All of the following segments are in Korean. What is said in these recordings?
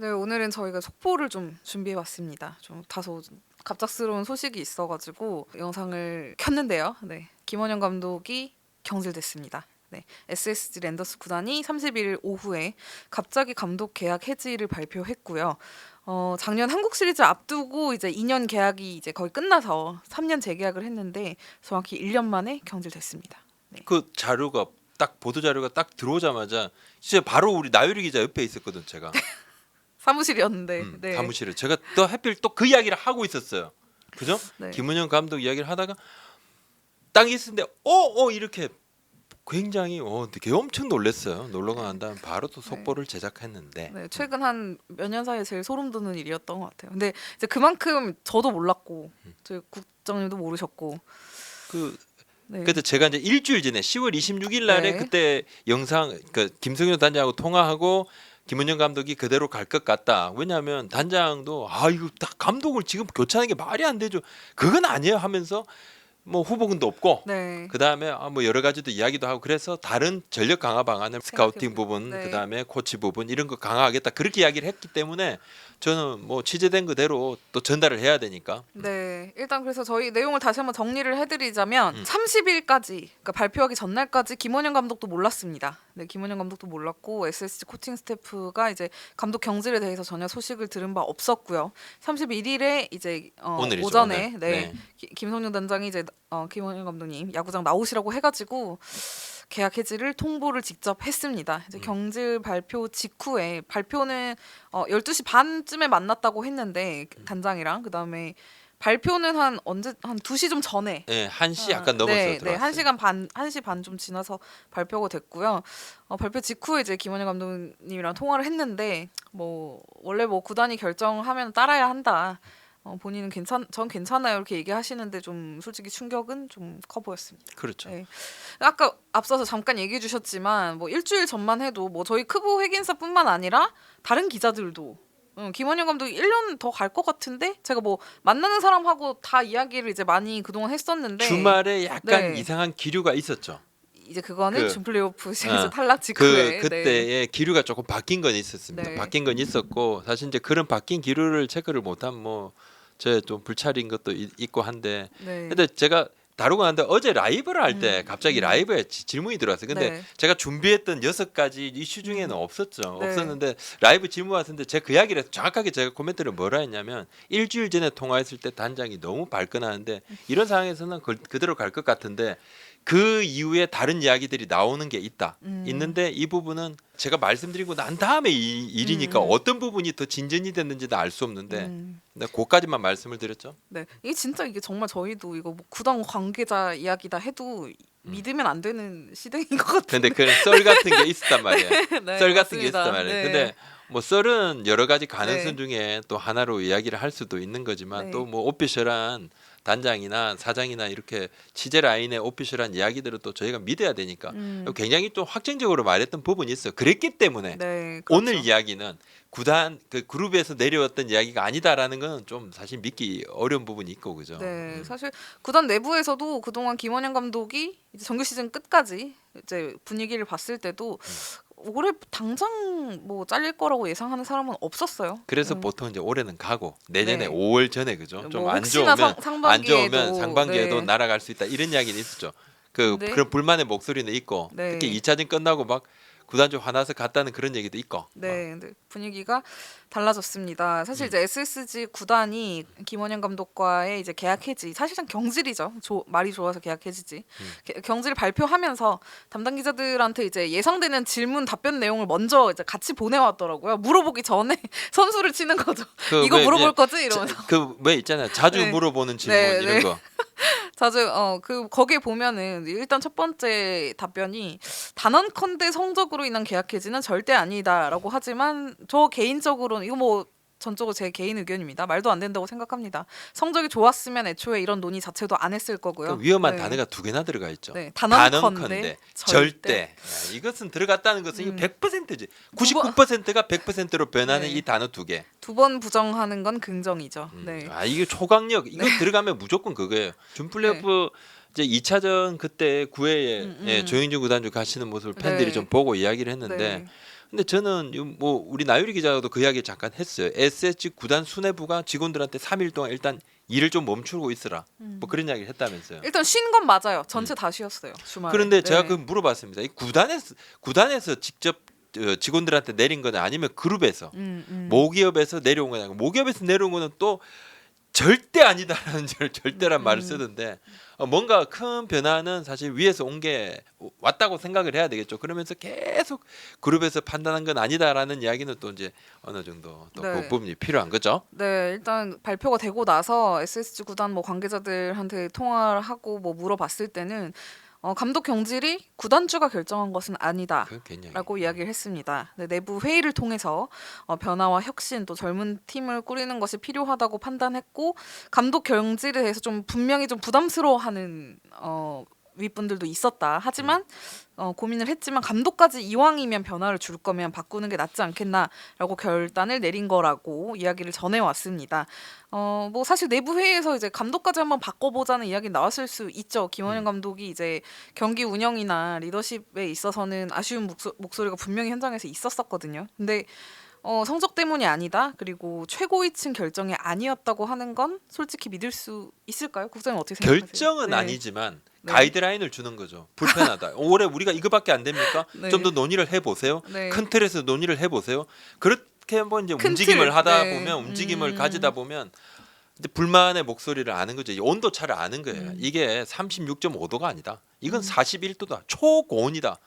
네, 오늘은 저희가 속보를 좀 준비해봤습니다. 좀 다소 갑작스러운 소식이 있어가지고 영상을 켰는데요. 네, 김원영 감독이 경질됐습니다. 네, SSG 랜더스 구단이 31일 오후에 갑자기 감독 계약 해지를 발표했고요. 어, 작년 한국 시리즈 앞두고 이제 2년 계약이 이제 거의 끝나서 3년 재계약을 했는데 정확히 1년 만에 경질됐습니다. 그 자료가 딱 보도 자료가 딱 들어오자마자 진짜 바로 우리 나유리 기자 옆에 있었거든 제가 사무실이었는데 음, 네. 사무실에 제가 또 하필 또 그 이야기를 하고 있었어요 그죠 네. 김은영 감독 이야기를 하다가 딱 있었는데 어어 이렇게 굉장히 어 되게 엄청 놀랐어요 놀러가 난 다음 바로 또 속보를 제작했는데 네, 최근 한 몇 년 사이에 제일 소름 돋는 일이었던 것 같아요. 근데 이제 그만큼 저도 몰랐고 저희 국장님도 모르셨고 그 네. 그때 제가 이제 일주일 전에 10월 26일 날에 네. 그때 영상 그 김성현 단장하고 통화하고 김은영 감독이 그대로 갈 것 같다. 왜냐하면 단장도 아 이거 딱 감독을 지금 교체하는 게 말이 안 되죠. 그건 아니에요 하면서 뭐 후보군도 없고 네. 그 다음에 아, 뭐 여러 가지도 이야기도 하고 그래서 다른 전력 강화 방안을 스카우팅 부분 네. 그 다음에 코치 부분 이런 거 강화하겠다 그렇게 이야기를 했기 때문에 저는 뭐 취재된 그대로 또 전달을 해야 되니까 네, 일단 그래서 저희 내용을 다시 한번 정리를 해드리자면 음. 30일까지 그러니까 발표하기 전날까지 김원영 감독도 몰랐습니다. 네, 김원영 감독도 몰랐고 SSG 코칭 스태프가 이제 감독 경질에 대해서 전혀 소식을 들은 바 없었고요. 31일에 이제 어, 오늘이죠, 오전에 오늘. 네, 네. 기- 김성룡 단장이 이제 어, 김원영 감독님 야구장 나오시라고 해가지고 계약 해지를 통보를 직접 했습니다. 이제 음. 경질 발표 직후에 발표는 어, 12시 반쯤에 만났다고 했는데 음. 단장이랑 그다음에 발표는 한 언제 한 2시 좀 전에 예, 한시 아, 약간 넘어서 네, 들어왔어요. 네, 1시간 반, 1시 반 좀 지나서 발표가 됐고요. 어, 발표 직후에 이제 김원영 감독님이랑 통화를 했는데 뭐 원래 뭐 구단이 결정하면 따라야 한다. 어, 본인은 괜찮, 전 괜찮아요 이렇게 얘기하시는데 좀 솔직히 충격은 좀 커 보였습니다. 그렇죠. 네. 아까 앞서서 잠깐 얘기해 주셨지만 뭐 일주일 전만 해도 뭐 저희 크보 핵인사뿐만 아니라 다른 기자들도 어, 김원영 감독이 1년 더 갈 것 같은데 제가 뭐 만나는 사람하고 다 이야기를 이제 많이 그동안 했었는데 주말에 약간 네. 이상한 기류가 있었죠. 이제 그거는 그- 준 플레이오프 시리즈 어, 탈락 그 직후에 네. 그때의 기류가 조금 바뀐 건 있었습니다. 네. 바뀐 건 있었고 사실 이제 그런 바뀐 기류를 체크를 못한 뭐 제 좀 불찰인 것도 있- 있고 한데 네. 근데 제가 다루고 났는데 어제 라이브를 할때 음, 갑자기 음. 라이브에 지- 질문이 들어왔어요. 근데 네. 제가 준비했던 여섯 가지 이슈 중에는 없었죠. 네. 없었는데 라이브 질문 왔는데 제가 그 이야기를 해서 정확하게 제가 코멘트를 뭐라 했냐면 일주일 전에 통화했을 때 단장이 너무 발끈하는데 이런 상황에서는 그, 그대로 갈 것 같은데 그 이후에 다른 이야기들이 나오는 게 있다. 음. 있는데 이 부분은 제가 말씀드리고 난 다음에 이 일이니까 음, 음. 어떤 부분이 더 진전이 됐는지는 알 수 없는데 음, 네, 그까지만 말씀을 드렸죠. 네. 이게 진짜 이게 정말 저희도 이거 뭐 구단 관계자 이야기다 해도 믿으면 안 되는 시대인 것 같아요. 근데 그런 썰 같은 게 있었단 말이에요. 네, 썰 같은 게 맞습니다. 있었단 말이에요. 네. 근데 뭐 썰은 여러 가지 가능성 네. 중에 또 하나로 이야기를 할 수도 있는 거지만 네. 또뭐 오피셜한 단장이나 사장이나 이렇게 취재 라인의 오피셜한 이야기들을 또 저희가 믿어야 되니까 음, 굉장히 또 확정적으로 말했던 부분이 있어요. 그랬기 때문에 네, 오늘 그렇죠. 이야기는 구단 그 그룹에서 내려왔던 이야기가 아니다라는 건 좀 사실 믿기 어려운 부분이 있고 그죠. 네, 음. 사실 구단 내부에서도 그동안 김원영 감독이 이제 정규 시즌 끝까지 이제 분위기를 봤을 때도 올해 당장 뭐 잘릴 거라고 예상하는 사람은 없었어요. 그래서 음. 보통 이제 올해는 가고 내년에 네. 5월 전에 그죠. 뭐 좀안 혹시나 좋으면 상- 상반기에도, 안 좋으면 상반기에도 네. 날아갈 수 있다 이런 이야기는 있었죠. 그 네. 그런 불만의 목소리는 있고 네. 특히 2차전 끝나고 막 구단 좀 화나서 갔다는 그런 얘기도 있고. 네, 근데 분위기가 달라졌습니다. 사실 음. 이제 SSG 구단이 김원영 감독과의 이제 계약 해지, 사실상 경질이죠. 조- 말이 좋아서 계약 해지지. 음. 게- 경질을 발표하면서 담당 기자들한테 이제 예상되는 질문 답변 내용을 먼저 이제 같이 보내왔더라고요. 물어보기 전에 선수를 치는 거죠. 그 이거 왜 물어볼 이제 거지 이러면서. 그 왜 있잖아요. 자주 네. 물어보는 질문 네, 이런 네. 거. 자주 어 그 거기에 보면은 일단 첫 번째 답변이 단언컨대 성적으로 인한 계약 해지는 절대 아니다라고 하지만 저 개인적으로는 이거 뭐 전적으로 제 개인 의견입니다. 말도 안 된다고 생각합니다. 성적이 좋았으면 애초에 이런 논의 자체도 안 했을 거고요. 그 위험한 네. 단어가 두 개나 들어가 있죠. 네, 단언컨대, 단언컨대, 절대. 야, 이것은 들어갔다는 것은 음. 이거 100%지. 번- 99%가 100%로 변하는 네. 이 단어 두 개. 두 번 부정하는 건 긍정이죠. 음. 네. 아 이게 초강력 이거 들어가면 무조건 그거예요. 준 플레이오프 이제 2차전 그때 9회에 음, 음. 예, 조영준 구단주 가시는 모습을 팬들이 네. 좀 보고 이야기를 했는데 네. 근데 저는 요- 뭐 우리 나유리 기자도 그 이야기 잠깐 했어요. SSG 구단 수뇌부가 직원들한테 3일 동안 일단 일을 좀 멈추고 있으라. 뭐 그런 이야기를 했다면서요. 일단 쉰 건 맞아요. 전체 다 쉬었어요. 주말에. 음. 그런데 네. 제가 그 물어봤습니다. 이 구단에서 구단에서 직접 어, 직원들한테 내린 거냐 아니면 그룹에서 음, 음. 모기업에서 내려온 거냐. 모기업에서 내려온 거는 또 절대 아니다라는 절- 절대란 말을 음. 쓰던데 어, 뭔가 큰 변화는 사실 위에서 온 게 왔다고 생각을 해야 되겠죠. 그러면서 계속 그룹에서 판단한 건 아니다라는 이야기는 또 이제 어느 정도 또그 네. 부분이 필요한 거죠. 네, 일단 발표가 되고 나서 SSG 구단 뭐 관계자들한테 통화를 하고 뭐 물어봤을 때는 어, 감독 경질이 구단주가 결정한 것은 아니다. 그 개념이. 라고 이야기를 했습니다. 네, 내부 회의를 통해서 어, 변화와 혁신 또 젊은 팀을 꾸리는 것이 필요하다고 판단했고 감독 경질에 대해서 좀 분명히 좀 부담스러워하는 어, 윗분들도 있었다. 하지만 어, 고민을 했지만 감독까지 이왕이면 변화를 줄 거면 바꾸는 게 낫지 않겠나라고 결단을 내린 거라고 이야기를 전해 왔습니다. 어, 뭐 사실 내부 회의에서 이제 감독까지 한번 바꿔보자는 이야기 나왔을 수 있죠. 김원현 감독이 이제 경기 운영이나 리더십에 있어서는 아쉬운 목소, 목소리가 분명히 현장에서 있었었거든요. 근데 어, 성적 때문이 아니다. 그리고 최고위층 결정이 아니었다고 하는 건 솔직히 믿을 수 있을까요? 국장님 어떻게 생각하세요? 결정은 네. 아니지만 네. 가이드라인을 주는 거죠. 불편하다. 올해 우리가 이거밖에 안 됩니까? 네. 좀더 논의를 해보세요. 네. 큰 틀에서 논의를 해보세요. 그렇게 한번 이제 큰 움직임을 틀. 하다 네. 보면 움직임을 음. 가지다 보면 이제 불만의 목소리를 아는 거죠. 이 온도 차를 아는 거예요. 음. 이게 36.5도가 아니다. 이건 41도다. 초고온이다.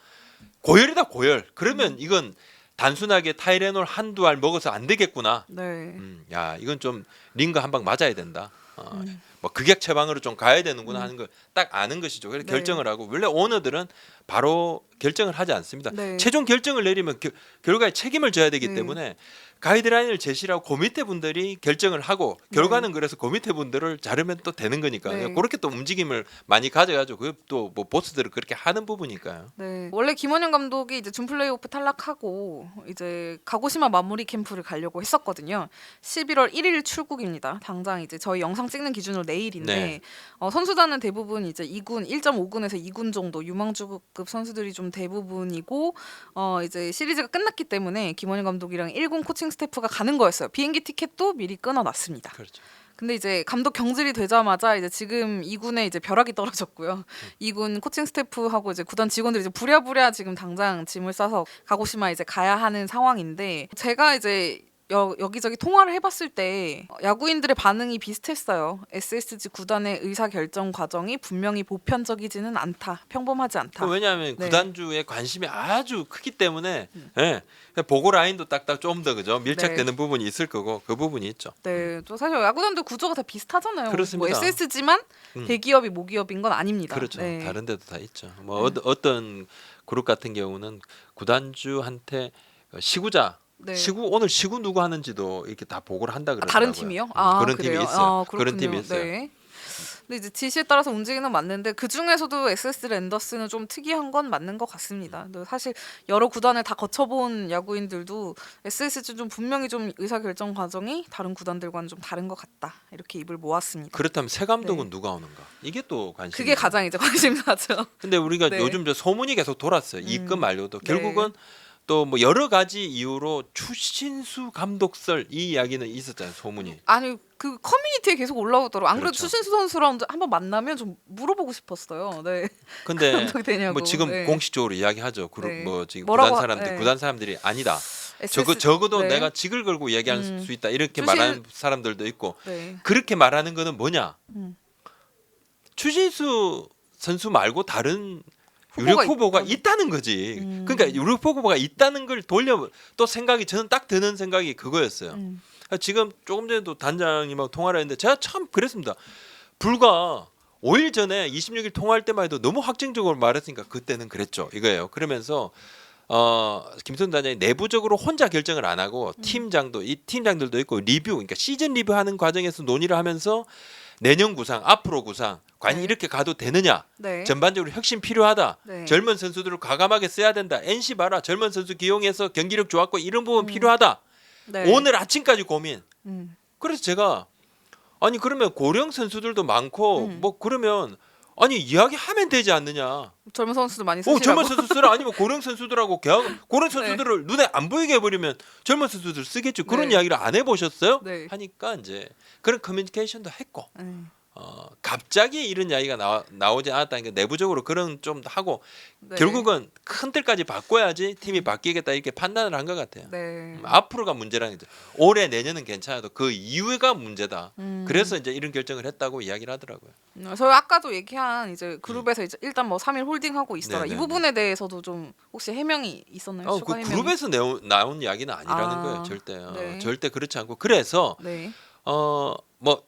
고열이다 고열. 그러면 이건 단순하게 타이레놀 한두 알 먹어서 안 되겠구나. 네. 음, 야 이건 좀 링거 한 방 맞아야 된다. 어, 음. 뭐 극약 처방으로 좀 가야 되는구나 하는 걸 딱 아는 것이죠. 그래서 네. 결정을 하고 원래 오너들은 바로 결정을 하지 않습니다. 네. 최종 결정을 내리면 겨- 결과에 책임을 져야 되기 네. 때문에 가이드라인을 제시하고 고밑에 분들이 결정을 하고 결과는 그래서 고밑에 분들을 자르면 또 되는 거니까요. 네. 그렇게 또 움직임을 많이 가져가지고 그또뭐 보스들은 그렇게 하는 부분이니까요. 네. 원래 김원현 감독이 이제 준 플레이오프 탈락하고 이제 가고시마 마무리 캠프를 가려고 했었거든요. 11월 1일 출국입니다. 당장 이제 저희 영상 찍는 기준으로 내일인데 네. 어, 선수단은 대부분 이제 2군 1.5군에서 2군 정도 유망주급 선수들이 좀 대부분이고 어 이제 시리즈가 끝났기 때문에 김원현 감독이랑 1군 코칭 스태프가 가는 거였어요. 비행기 티켓도 미리 끊어놨습니다. 그렇죠. 근데 이제 감독 경질이 되자마자 이제 지금 2군에 이제 벼락이 떨어졌고요. 2군 코칭 스태프하고 이제 구단 직원들이 이제 부랴부랴 지금 당장 짐을 싸서 가고시마 이제 가야 하는 상황인데 제가 이제 여, 여기저기 통화를 해봤을 때 야구인들의 반응이 비슷했어요. SSG 구단의 의사 결정 과정이 분명히 보편적이지는 않다, 평범하지 않다. 그 왜냐하면 네. 음. 구단주의 관심이 아주 크기 때문에 예, 보고 라인도 딱딱 좀 더 그죠 밀착되는 부분이 있을 거고 그 부분이 있죠. 네, 또 사실 야구단들 구조가 다 비슷하잖아요. 그렇습니다. 뭐 SSG만 음. 대기업이 모기업인 건 아닙니다. 그렇죠. 네. 다른 데도 다 있죠. 뭐 어, 어떤 그룹 같은 경우는 구단주한테 시구자 네. 시구 오늘 시구 누구 하는지도 이렇게 다 보고를 한다 아, 그러더라고요. 다른 팀이요? 음, 아, 그런 그래요? 팀이 있어요. 아, 그런 팀이. 있어요. 네. 근데 이제 지시에 따라서 움직이는 맞는데 그 중에서도 SS 랜더스는 좀 특이한 건 맞는 것 같습니다. 사실 여러 구단을 다 거쳐본 야구인들도 SSG 좀 분명히 좀 의사 결정 과정이 다른 구단들과는 좀 다른 것 같다 이렇게 입을 모았습니다. 그렇다면 새 감독은 네. 누가 오는가? 이게 또 관심. 그게 가장 이제 관심사죠. 근데 우리가 네. 요즘 저 소문이 계속 돌았어요. 음. 말고도 네. 결국은 또 뭐 여러 가지 이유로 추신수 감독설 이 이야기는 있었잖아요. 소문이. 아니 그 커뮤니티에 계속 올라오더라고. 안 그래도 그렇죠. 추신수 선수랑 한번 만나면 좀 물어보고 싶었어요. 네. 근데 되냐고. 뭐 지금 네. 공식적으로 이야기하죠. 그룹 네. 뭐 지금 뭐라고 구단 하- 사람들 네. 구단 사람들이 아니다. SS 저거 적어도 네. 내가 직을 걸고 얘기할 음. 수 있다 이렇게 추신- 말하는 사람들도 있고 네. 그렇게 말하는 거는 뭐냐? 음. 추신수 선수 말고 다른 후보가 유력 후보가 있다. 있다는 거지. 음. 그러니까 유력 후보가 있다는 걸 돌려 또 생각이 저는 딱 드는 생각이 그거였어요. 음. 지금 조금 전에도 단장님하고 통화를 했는데 제가 참 그랬습니다. 불과 5일 전에 26일 통화할 때만 해도 너무 확정적으로 말했으니까 그때는 그랬죠. 이거예요. 그러면서 어 김선 단장이 내부적으로 혼자 결정을 안 하고 음. 팀장도 이 팀장들도 있고 리뷰 그러니까 시즌 리뷰하는 과정에서 논의를 하면서 내년 구상 앞으로 구상 과연 네. 이렇게 가도 되느냐 네. 전반적으로 혁신 필요하다 네. 젊은 선수들을 과감하게 써야 된다 NC 봐라 젊은 선수 기용해서 경기력 좋았고 이런 부분 음. 필요하다 네. 오늘 아침까지 고민 음. 그래서 제가 아니 그러면 고령 선수들도 많고 음. 뭐 그러면 아니 이야기하면 되지 않느냐. 젊은 선수들 많이 오 쓰시라고. 젊은 선수들 아니면 고령 선수들하고 계약 고령 네. 선수들을 눈에 안 보이게 해버리면 젊은 선수들 쓰겠죠. 그런 네. 이야기를 안 해보셨어요? 네. 하니까 이제 그런 커뮤니케이션도 했고 네. 어, 갑자기 이런 이야기가 나와, 나오지 않았다니까 내부적으로 그런 좀 하고 네. 결국은 큰 틀까지 바꿔야지 팀이 바뀌겠다 이렇게 판단을 한 것 같아요. 네. 음, 앞으로가 문제라는 거죠. 올해 내년은 괜찮아도 그 이후가 문제다. 음. 그래서 이제 이런 결정을 했다고 이야기를 하더라고요. 음, 저희 아까도 얘기한 이제 그룹에서 이제 일단 뭐 3일 홀딩하고 있어라 네, 네, 이 부분에 대해서도 좀 혹시 해명이 있었나요? 어, 추가 그 해명이? 그룹에서 내오, 나온 이야기는 아니라는 아, 거예요, 절대. 어, 네. 절대 그렇지 않고 그래서 네. 어뭐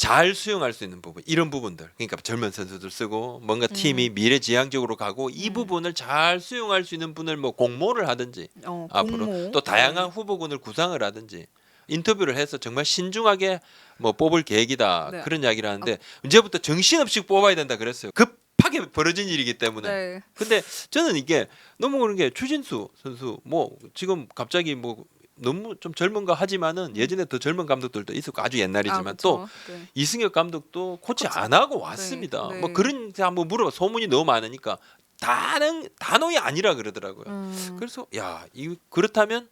잘 수용할 수 있는 부분 이런 부분들 그러니까 젊은 선수들 쓰고 뭔가 팀이 미래지향적으로 가고 이 음. 부분을 잘 수용할 수 있는 분을 뭐 공모를 하든지 어, 앞으로 공모. 또 다양한 후보군을 구상을 하든지 인터뷰를 해서 정말 신중하게 뭐 뽑을 계획이다 네. 그런 이야기를 하는데 이제부터 정신없이 뽑아야 된다 그랬어요 급하게 벌어진 일이기 때문에 네. 근데 저는 이게 너무 그런 게 추진수 선수 뭐 지금 갑자기 뭐 너무 좀 젊은가 하지만은 예전에 더 젊은 감독들도 있었고 아주 옛날이지만 아, 또. 네. 이승엽 감독도 코치 코치. 안 하고 왔습니다. 네, 네. 뭐 그런 데 한번 물어봐 소문이 너무 많으니까 다른 단호히 아니라 그러더라고요. 음, 그래서 야, 이 그렇다면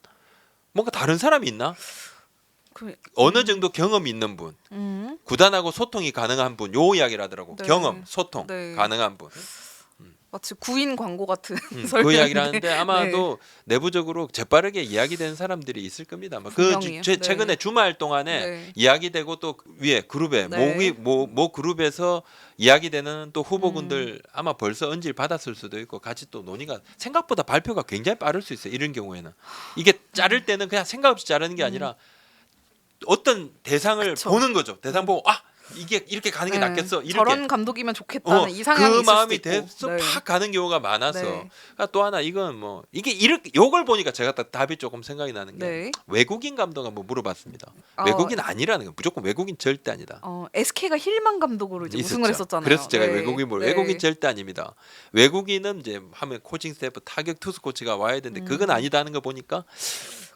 뭔가 다른 사람이 있나? 그, 어느 정도 경험이 있는 분, 음, 구단하고 소통이 가능한 분, 요 이야기를 하더라고. 네. 경험, 소통 네. 가능한 분. 마치 구인 광고 같은 음, 그. 이야기를 하는데 아마도 내부적으로 재빠르게 이야기되는 사람들이 있을 겁니다. 뭐그 분명히요. 네. 최근에 주말 동안에 네. 이야기되고 또 위에 그룹에 네. 모기 모, 모 그룹에서 이야기되는 또 음. 후보군들 아마 벌써 언질 받았을 수도 있고 같이 또 논의가 생각보다 발표가 굉장히 빠를 수 있어요. 이런 경우에는 이게 자를 때는 그냥 생각 없이 자르는 게 아니라 어떤 대상을 음. 그쵸. 보는 거죠. 대상 보고 아 이게 이렇게 가는 게 네. 낫겠어. 이렇게 저런 감독이면 좋겠다는 어, 이상향이 그 마음이. 돼서 네. 팍 가는 경우가 많아서 네. 그러니까 또 하나 이건 뭐 이게 이렇게 요걸 보니까 제가 딱 답이 조금 생각이 나는 게 네. 외국인 감독 한번 물어봤습니다. 어, 외국인 아니라는 거 무조건 외국인 절대 아니다. 어, SK가 힐만 감독으로 이제 있었죠. 우승을 했었잖아요. 그래서 제가 네. 외국인 뭘 네. 외국인 절대 아닙니다. 외국인은 이제 하면 코칭 스태프 타격 투수 코치가 와야 되는데 그건 음. 아니다는 거 보니까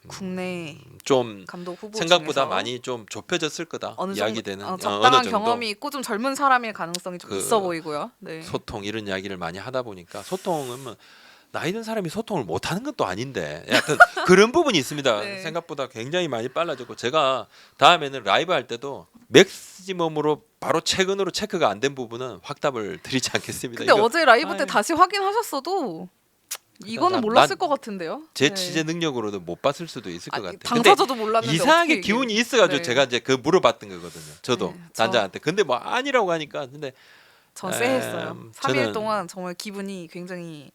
국내 좀 감독 후보 생각보다 중에서 많이 좀 좁혀졌을 거다 어느 정도 이야기되는 어, 어, 적당한 어느 정도 경험이 있고 좀 젊은 사람일 가능성이 좀 그 있어 보이고요. 네. 소통 이런 이야기를 많이 하다 보니까 소통은 뭐 나이 든 사람이 소통을 못 하는 것도 아닌데 하여튼 그런 부분이 있습니다. 네. 생각보다 굉장히 많이 빨라졌고 제가 다음에는 라이브 할 때도 맥시멈으로 바로 최근으로 체크가 안 된 부분은 확답을 드리지 않겠습니다. 근데 이거 어제 라이브 때 아이. 다시 확인하셨어도 이거는 나- 몰랐을 난 것 같은데요. 제 네. 취재 능력으로도 못 봤을 수도 있을 것 아, 같아요. 근데 당사자도 몰랐는데 이상하게 어떻게 기운이 있어가지고 네. 제가 이제 그 물어봤던 거거든요. 저도 네, 저- 단장한테. 근데 뭐 아니라고 하니까 근데 전 음, 쎄했어요. 3일 저는- 동안 정말 기분이 굉장히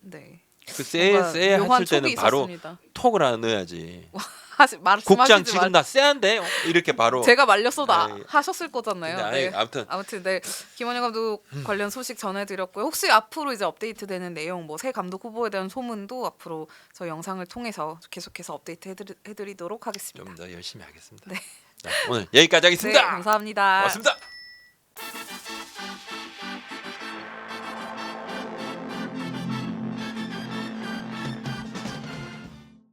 네. 그쎄 뭔가 쎄 묘한 했을 때는 촉이 바로 있었습니다. 톡을 하나 넣어야지. 하시, 말씀하시지 국장 지금 마. 나 쎄한데 이렇게 바로. 제가 말렸어도 아, 아이, 하셨을 거잖아요. 근데 네. 아니, 아무튼 아무튼 네 김원영 감독 관련 소식 전해드렸고요. 혹시 앞으로 이제 업데이트되는 내용, 뭐 새 감독 후보에 대한 소문도 앞으로 저희 영상을 통해서 계속해서 업데이트 해드리, 해드리도록 하겠습니다. 좀 더 열심히 하겠습니다. 네. 자, 오늘 여기까지 네, 하겠습니다. 감사합니다. 고맙습니다.